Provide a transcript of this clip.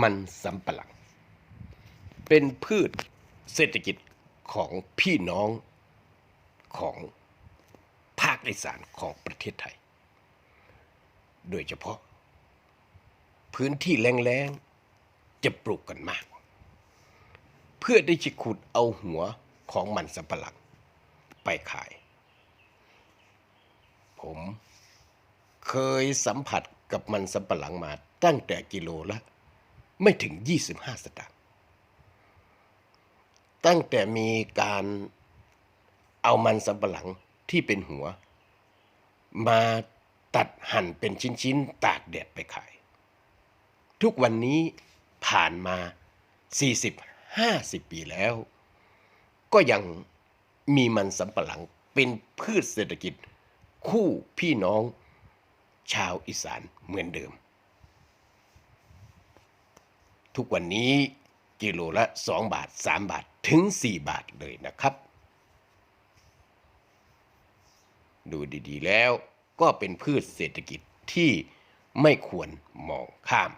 มันสำปะหลัง เป็นพืชเศรษฐกิจของพี่น้องของภาคอีสานของประเทศไทย โดยเฉพาะ พื้นที่แล้งๆจะปลูกกันมาก เพื่อได้จะขุดเอาหัวของมันสำปะหลังไปขาย ผมเคยสัมผัสกับมันสำปะหลังมาตั้งแต่กิโลละ ไม่ถึง 25 สตางค์ ตั้งแต่มีการเอามันสำปะหลังที่เป็นหัว มาตัดหั่นเป็นชิ้นๆ ตากแดดไปขาย ทุกวันนี้ผ่านมา 40-50 ปีแล้ว ก็ยังมีมันสำปะหลังเป็นพืชเศรษฐกิจคู่พี่น้องชาวอีสานเหมือนเดิม ทุกวันนี้กิโลละ 2 บาท 3 บาทถึง 4 บาทเลยนะครับ ดูดีๆแล้วก็เป็นพืชเศรษฐกิจที่ไม่ควรมองข้าม